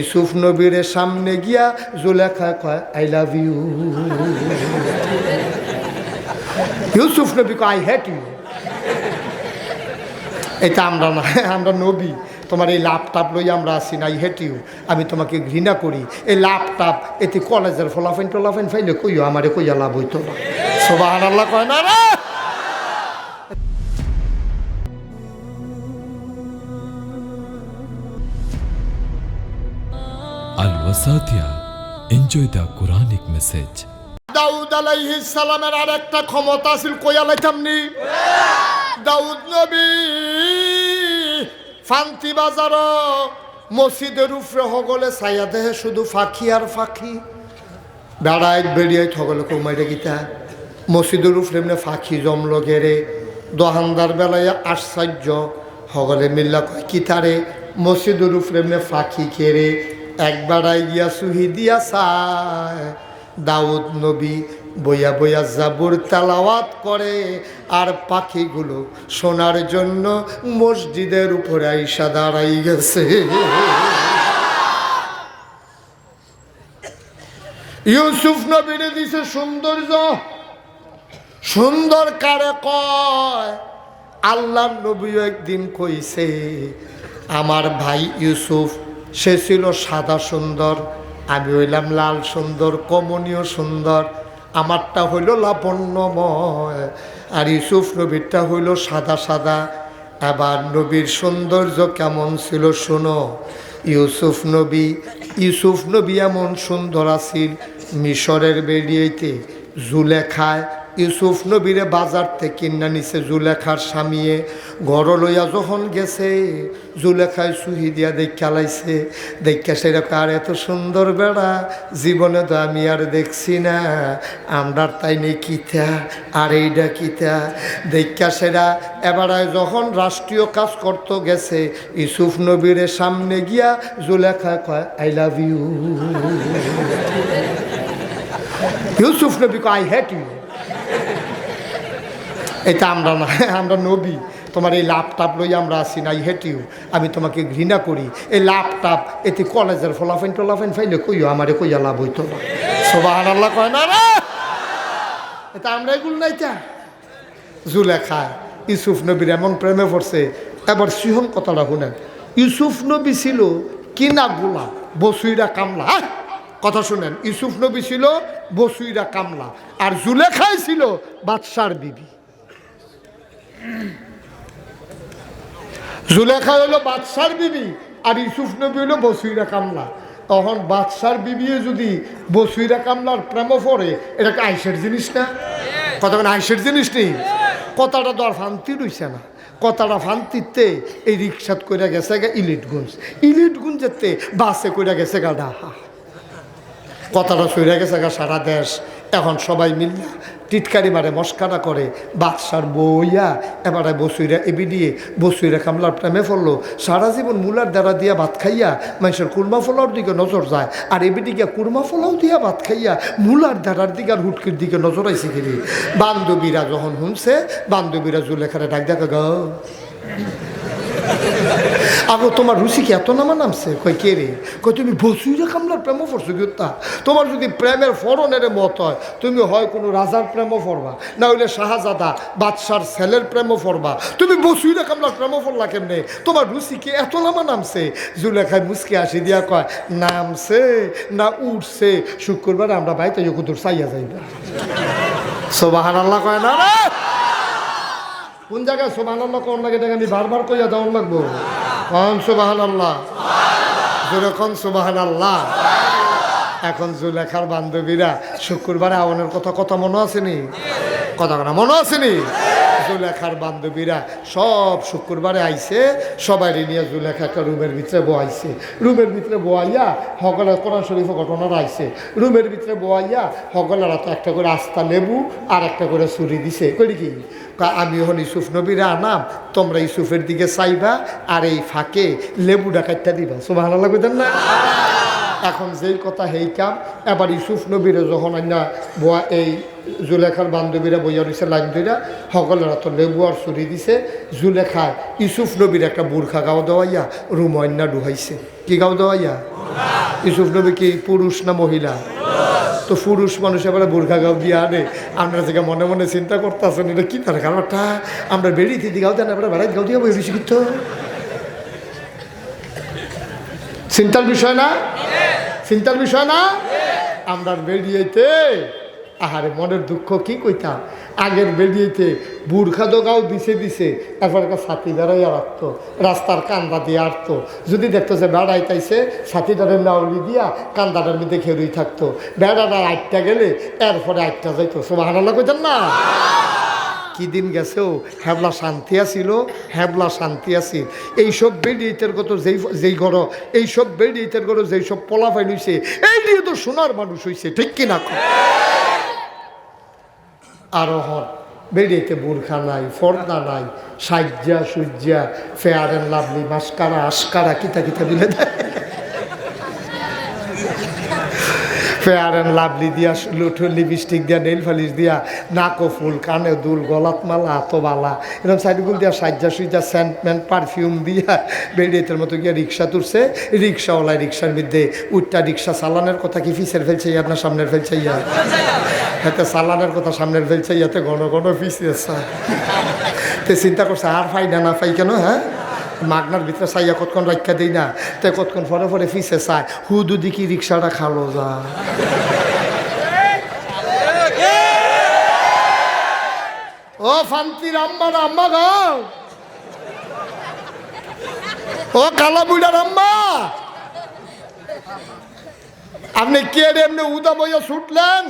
ইসুফ নবীর সামনে গিয়া জুলেখা কয় আই লাভ ইউ ইউসুফ নবী কয় আই হ্যাট ইউ এটা আমরা না, আমরা নবী। তোমার এই ল্যাপটপ লই আমরা আসি না হেট ইউ আমি তোমাকে ঘৃণা করি। এই ল্যাপটপ এতে কলেজের ফলাফেন টলাফেন ফাইলে কইও, আমারে কইয়া লাভ হইতো না। সোবাহ আল্লাহ কয় না Al Wasatia. Enjoy the Quranic message. দাউদ আলাইহিস সালামের আর একটা ক্ষমতা ছিল কইয়া লাইতামনি দাউদ নবী ফান্তি বাজার মসজিদের উপরে হগলে ছায়া দেহে শুধু ফাঁকি আর ফাঁকি। বেড়ায় বেরিয়ে থগলে কৌমাইটা গীতা? মসজিদের উপরে এমনি ফাঁকি জমলো গেরে দোহানদার বেলায় আশ্চর্য। হগলে মিল্লা কয় কিতারে মসজিদের উপরে এমনি ফাঁকি কেড়ে এক বেড়ায় গিয়া সুহি দিয়া দাউদ নবী বইয়া বইয়া জাবুর তালাওয়াত করে, আর পাখিগুলো শোনার জন্য মসজিদের উপরে আইসা দাঁড়াই গেছে। ইউসুফ নবীরে দিছে সৌন্দর্য। সুন্দর কারে কয় আল্লাহ নবীও একদিন কইছে, আমার ভাই ইউসুফ সে ছিল সাদা সুন্দর, আমি হইলাম লাল সুন্দর, কমনীয় সুন্দর। আমারটা হইল লাবণ্যময়, আর ইউসুফ নবীরটা হইল সাদা সাদা। এবার নবীর সৌন্দর্য কেমন ছিল শোনো। ইউসুফ নবী ইউসুফ নবী এমন সুন্দর আছিল, মিশরের বেরিয়েতে জুলেখায় ইউসুফ নবীরে বাজার থেকে কিনা নিছে জুলেখার স্বামীয়ে। ঘর লইয়া যখন গেছে, জুলেখায় সুহি দিয়া দেখা লাইছে দেখা সেরকম আর এত সুন্দর বেড়া, জীবনে তো আমি আর দেখছি না। আমরার তাই নেই কিতা, আর এইটা কিতা? দেখা সেরা এবারে যখন রাষ্ট্রীয় কাজ করতে গেছে, ইউসুফ নবীরের সামনে গিয়া জুলেখা কয়, আই লাভ ইউ। ইউসুফ নবী কয়, আই হ্যাট ইউ। এটা আমরা না, আমরা নবী। তোমার এই ল্যাপটপ লই আমরা আসি না হেট ইউ আমি তোমাকে ঘৃণা করি। এই ল্যাপটপ এতে কলেজের ফলাফেন টলাফেন ফাইলে কইও, আমারে কইয়া লাভ হইতো না। সোবাহ আল্লাহ কয় না এটা আমরা এগুলো নাই তা। জুলেখা ইউসুফ নবীর এমন প্রেমে পড়ছে। এবার সিহন কথাটা শুনেন। ইউসুফ নবী ছিল কিনা গোলা, বসুইরা কামলা। আহ! কথা শুনেন। ইউসুফ নবী ছিল বসুইরা কামলা। আর জুলেখাই ছিল বাদশার বিবি। জুলেখা হলো বাদশার বিবি আর ইউসুফ নবী হলো বসুইরা কামলা। তখন বাদশার বিবিও যদি বসুইরা কামলার প্রেম পড়ে, এটা কি আইসের জিনিস না? কতক্ষণ আইসের জিনিস নেই? কথাটা তো আর ফান্তি রইছে না। কথাটা ফান্তিতে এই রিক্সাত করে গেছে গা ইলিটগুঞ্জ। ইলিটগুঞ্জেতে বাসে করে গেছে গা ডাহা কথাটা সইরা গেছে গা সারা দেশ। এখন সবাই মিললা টিটকারি মারে, মস্কারা করে, বাদশার বইয়া এবারে বসুইরা এবি দিয়ে বসুইরা কামলার প্রেমে পড়ল। সারা জীবন মুলার দ্বারা দিয়া ভাত খাইয়া মানুষের কুরমা ফলার দিকে নজর যায়, আর এবি দিকে কুরমা ফলাও দিয়া ভাত খাইয়া মূলার দ্বারার দিকে আর হুটকির দিকে নজর আইসে গেলি বান্ধবীরা যখন শুনছে, বান্ধবীরা জুলেখারে ডাক দেখা, গা। আগো তোমার রুচি কি এত নামা নামছে কই কে রে? কই তুমি বসুইরা কামলার প্রেম পড়ছো কিতা তোমার যদি প্রেমের ফরনের মত হয় তুমি হয় কোনো রাজার প্রেম পড়বা না হইলে শাহজাদা বাদশার ছেলের প্রেম ফরবা তুমি বসুইরা কামলার প্রেম পড়লা কেমনে? তোমার রুচি কি এত নামা নামছে জুলেখায় মুসকি আসি দিয়া কয় নামছে না উঠছে। শুক্রবার আমরা বাইতে যকুদুর চাইয়া যাইবা সোবাহান আল্লাহ কয় না কোন জায়গায় সোবাহান আল্লাহ কোন লাগে আমি বারবার কইয়া দেওয়ার লাগবো? কন সুবাহান আল্লাহ যেরকম সুবাহান আল্লাহ এখন জুলেখার বান্ধবীরা শুক্রবারে আওয়ানের কথা কথা মনে আসেনি কথা কথা মনে আসেনি জুলেখার বান্ধবীরা সব শুক্রবারে আইছে সবাই নিয়ে জুলেখা একটা রুমের ভিতরে বয়াইছে। রুমের ভিতরে বয়াইয়া হগলের কোরআন শরীফ ঘটনাটা আইছে রুমের ভিতরে বয়াইয়া হগলের একটা করে আস্তা লেবু আর একটা করে ছুরি দিছে। করি কি? আমি হন ইসুফ নবীরা আনাম, তোমরা ইসুফের দিকে চাইবা আর এই ফাঁকে লেবু ডাকাইটা দিবা। সুবাহ কইতেন না? এখন যেই কথা হেই কাম, এবার ইসুফ নবীরে যখন আইনা বোয়া এই জুলেখার বান্ধবীরা বইয়া রয়েছে লাইন ধইরা, সকলের তো লেবু আর চুরি দিছে জুলেখা ইসুফ নবীর একটা বুর্খা গাও দেওয়াইয়া রুমন্যা ডুহাইছে। কি গাও দেওয়াইয়া? ইসুফ নবী কি পুরুষ না মহিলা? তো পুরুষ মানুষ এবারে বোরখা গাও দিয়ে আনে। আমরা থেকে মনে মনে চিন্তা করতেছেন, এটা কি তার কারণটা আমরা বেরিয়ে দিদি গাও দেন, এবারে বেড়াই গাও দিয়ে বেশি কিন্তু। চিন্তার বিষয় না? চিন্তার বিষয় না? আমরা বেরিয়েতে, আহারে মনের দুঃখ কি কইতাম? আগের বেরিয়েতে বুর্খা দোগাও দিছে দিছে, এরপর একটা ছাতি বেড়াইয়া রাখতো, রাস্তার কান্দা দিয়ে আটতো। যদি দেখতো যে বেড়াইতাইছে ছাতিটারে নাউলি দিয়া কান্দাটার মধ্যে খেরুই থাকতো। বেড়াটা আটটা গেলে এরপরে আটটা যাইতো। সব হারালা কইতেন না? কি দিন গেছেও হ্যাবলা শান্তি আছিল হ্যাবলা শান্তি আছিল। এইসব বেডিয়েতের গত যেই যেই ঘর, এইসব বেডিয়েতের ঘর যেই সব পলাফাইন হইছে, এই নিয়ে তো সোনার মানুষ হইছে, ঠিক কিনা কর আরও হন বেরিয়েতে বুর্খা নাই, ফর্দা নাই, সাজ্জা, সুজ্জা, ফেয়ার অ্যান্ড লাভলি, মাস্কারা, আসকারা, কিতা কিতা দিলে দেয়। ফেয়ার অ্যান্ড লাভলি দিয়া লুঠো লিপস্টিক দিয়া নেল ফালিশ দিয়া, নাকো ফুল, কানে দুল, গলাত মালা হাতো বালা এরকম সাইডগুল দিয়া সাজ্জা, সুজ্জা সেন্টমেন্ট পারফিউম দিয়া বেরিয়েতের মতো গিয়া রিক্সা তুলছে। রিক্সাওয়ালায় রিক্সার মধ্যে উঠটা রিক্সা চালানোর কথা কি ফিসের ফেলছে আপনার সামনের ফেলছে ইয়া হাতে চালানের কথা সামনের ফেলছে, ইয়াতে ঘন ঘন ফিসেছে তে চিন্তা করছে, আর ফাই না না ফাই কেন হ্যাঁ? মাগনার ভিতরে চাইয়া কতক্ষণ রক্ষা দিই না, তে কতক্ষণ ফরে ফরে ফিসে চায় হুদু দিকি রিক্সাটা খালো যা। ও ফান্তির আম্মা আম্মা গাও ও কালা বুড়ার আম্মা আপনি কে এমনি উদা বইয়া ছুটলেন?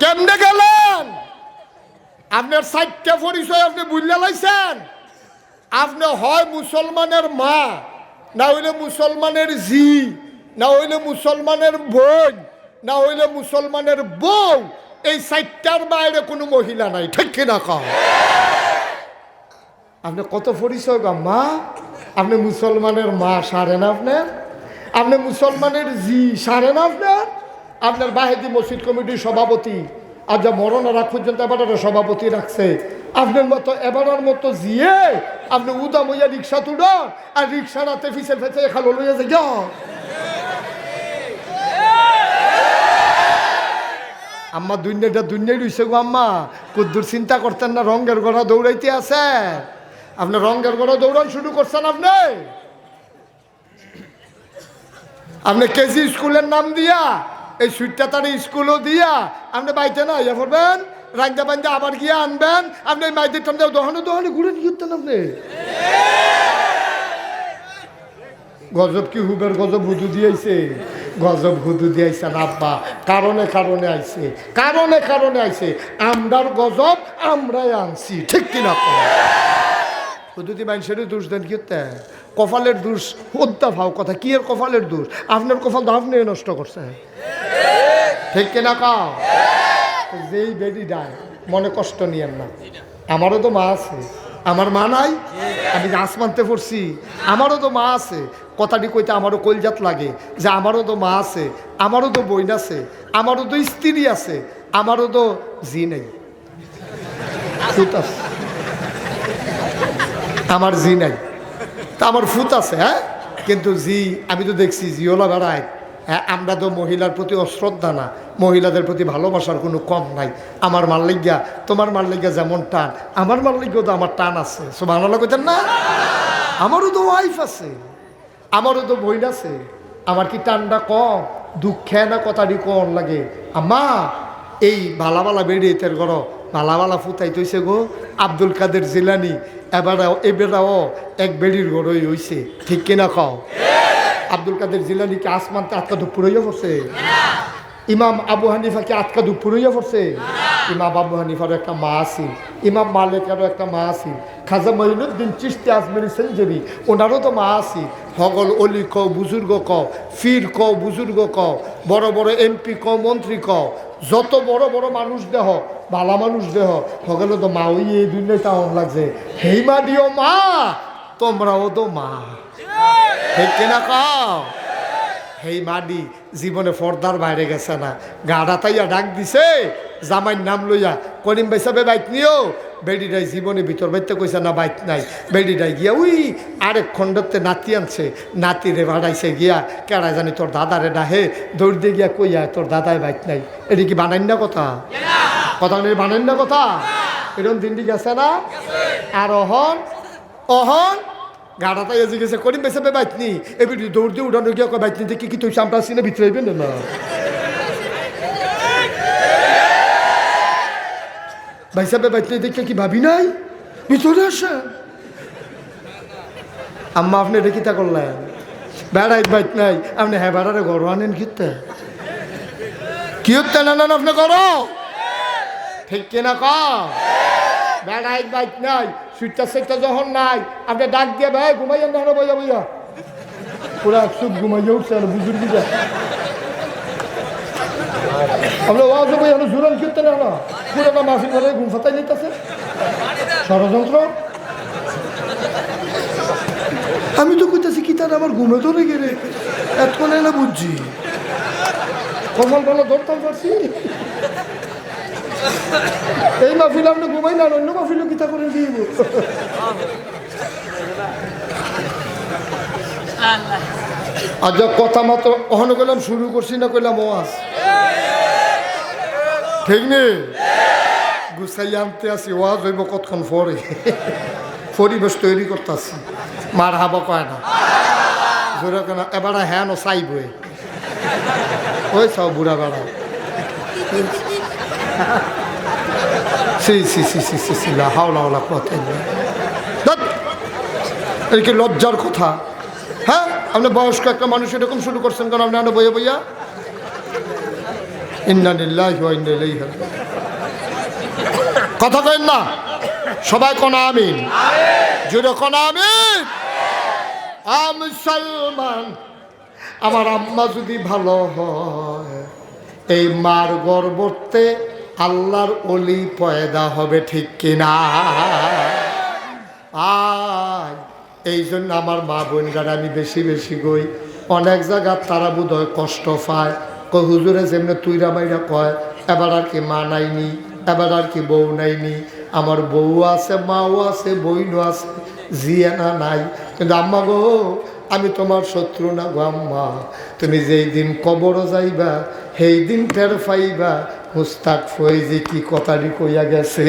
কেমনে গেলেন? আপনার সাইটটা পরিচয় আপনি বুঝলে লাইছেন? আপনি হয় মুসলমানের মা, না হইলে মুসলমানের জি, না হইলে মুসলমানের বোন, না হইলে মুসলমানের বউ, এই সাইটটার বাইরে কোনো মহিলা নাই, ঠিক কিনা কম আপনি কত পরিচয় বা মা? আপনি মুসলমানের মা সারেন আপনার? আপনি মুসলমানের জি সারেন আপনার? আপনার বাহেদি মসজিদ কমিটির সভাপতি আর যা মরণ রাখ পর্যন্ত এবার সভাপতি রাখছে। আপনার মতো এবারের মতো জিয়ে আপনি উদা মইয়া রিক্সা তুলো আর রিক্সা রাতে ফিসে ফেসে খালো লইয়া যাও। আম্মা দুনিয়াটা দুনিয়াই রইছে গো আম্মা। কুদ্দুর চিন্তা করতেন না রঙ্গের গড়া দৌড়াইতে আছে। আপনি রঙ্গের গড়া দৌড়ান শুরু করছেন আপনি। আপনি কেজি স্কুলের নাম দিয়া এই সুইটটা তার স্কুলও দিয়া, আপনি বাইতে না ইয়ে করবেন রাঙ্গা বাঞ্জা আবার গিয়ে আনবেন, আপনি এই মাইদের টামতে দহনে দহনে ঘুরে নিয়ে আপনি? গজব কি হুবের গজব হুদু দিয়েছে? গজব হুদু দিয়েছে আব্বা। কারণে কারণে আইছে, কারণে কারণে আইছে। আমরার গজব আমরাই আনছি, ঠিক কিনা হুদুদি মানুষের দোষ দেন কি? কপালের দোষ হত্যা ভাও কথা, কি এর কপালের দোষ? আপনার কপাল তো আপনি নষ্ট করছে ঠিক কিনা কাও? যেই বেডি ডায়, মনে কষ্ট নিয়েন না। আমারও তো মা আছে। আমার মা নাই? আমি যে আসমানতে পড়ছি, আমারও তো মা আছে। কথাটি কইতে আমারও কলজাত লাগে যে আমারও তো মা আছে, আমারও তো বইন আছে, আমারও তো স্ত্রী আছে, আমারও তো জি নেই। আমার জি নাই। তা আমার ফুত আছে হ্যাঁ? কিন্তু জি, আমি তো দেখছি জিওলা বেড়ায়। আমরা তো মহিলার প্রতি অশ্রদ্ধা না। মহিলাদের প্রতি ভালোবাসার কোনো কম নাই। আমার মার লিগিয়া তোমার মার লিগিয়া যেমন টান, আমার মার লিগিয়াও তো আমার টান আছে। সো বাংলা কইতেন না? আমারও তো ওয়াইফ আছে। আমারও তো বইন আছে। আমার কি টানটা কম? দুঃখে না কথাটি কম লাগে। আমা এই বালা বালা বেরিয়েতের গড় বালা বালা ফুতাই তৈছে গো। আব্দুল কাদের জিলানি এবার এবেরাও এক বেড়ির গড়ই হইছে। ঠিক কিনা কও? আব্দুল কাদের জিলানিকে আসমানতে আটকা দুপুর হইয়া পড়ছে। ইমাম আবু হানিফাকে আটকা দুপুর হইয়া পড়ছে। ইমাম আবু হানিফারও একটা মা আছিল, ইমাম মালিকেরও একটা মা আছিল। খাজা মহিনুদ্দিন চিস্তি আজমেরি সেঞ্চুরি ওনারও তো মা আছিল। হগল অলি ক বুজুর্গ ক ফির ক বুজুর্গ ক বড় বড় এমপি ক মন্ত্রী ক যত বড় বড় মানুষ দেহ ভালা মানুষ দেহ, হগলে তো মা ওই এই দুনিয়ায় তাহন লাগছে। হেই মা দিও মা, তোমরাও তো মা। ঠিক কিনা কাও? হেই মাডি, জীবনে পর্দার বাইরে গেছে না। গাড়া তাইয়া ডাক দিছে জামাইর নাম লইয়া, করিম ভাই বাইক নিও। বেডিটাই জীবনে ভিতর বাইতে কইছে না বাইক নাই। বেডিটাই গিয়া, উই, আরেক খণ্ডতে নাতি আনছে। নাতি রে ভাড়াইছে গিয়া, কেড়া জানি তোর দাদারে ডাহে, দৌড় দিয়ে গিয়া কইয়া, তোর দাদায় বাইক নাই। এটি কি বানাইন না কথা? কথা নেই বানাইন না কথা? এরকম দিনটি গেছে না? আর অহন অহন গাড়াটা এসে গেছে করিম বেসে বাইক নি এবার দৌড় দিয়ে উড়ানো গিয়া বাইক নিতে কি তুই চামটা সিনে ভিতরে আইবেন না ভাই সাহেব বাইক দেখে কি ভাবি নাই? ভিতরে আসে আম্মা আপনি এটা কিতা করলেন বেড়াই বাইক নাই। আপনি হ্যাঁ বেড়ারে ঘর আনেন কিতে কি হতে না না আপনি করো ঠিক কিনা ক? বেড়াই বাইক নাই। সুইটটা সেটটা যখন নাই, আপনি ডাক দিয়ে, ভাই ঘুমাইয়া না বইয়া বইয়া? পুরা একশো ঘুমাইয়া উঠছে আর বুজুর্গ যা। আমরা ওয়াজ বইয়া জুরান করতে না। পুরোটা মাসিক ঘরে ঘুম ফাতাই নিতেছে ষড়যন্ত্র। আমি তো কইতাছি, কি তার আমার ঘুমে ধরে গেলে? এতক্ষণ না বুঝছি। কখন বলো ধরতাম পারছি? এই মাহফিল আপনি ঘুমাই না অন্য মাহফিলও কিতা করে দিব আর যা কথা মাত্র, অহন করলাম শুরু করছি না কইলাম ওয়াজ? ঠিক নেই গুছাই আনতে আসি, ওয়াজ হইব কতক্ষণ পরে? পরিবেশ তৈরি করতেছি, মার হাবা কয় না। জোরে কেন এবার হ্যাঁ নো চাইবই। ওই সব বুড়া বেড়া। সি সি সি সি সি সি হাওলা হাওলা কথা এই কি লজ্জার কথা? হ্যাঁ? আপনি বয়স্ক একটা মানুষ এরকম শুরু করছেন কেন? আপনি আনো বইয়া বইয়া? রাজিউন। কথা কেন না? সবাই কোন আমিন? জুড়ে কোন আমিন? আমি মুসলমান, আমার আম্মা যদি ভালো হয়, এই মার গর্বতে আল্লাহর অলি পয়দা হবে ঠিক কিনা? আয়, এই জন্য আমার মা বোনরা আমি বেশি বেশি গই অনেক জায়গা তারা বোধ হয় কষ্ট পায়। কই, হুজুরে যেমনি তুইরা মাইরা কয়, এবার আর কি মা নাইনি এবার আর কি বউ নাইনি আমার বউ আছে, মাও আছে বইনও আছে, জিয়ানা নাই। কিন্তু আম্মা গো, আমি তোমার শত্রু না গো আম্মা। তুমি যেই দিন কবর যাইবা, সেই দিন টের পাইবা মুস্তাক ফয়েজি কি কথাটি কইয়া গেছে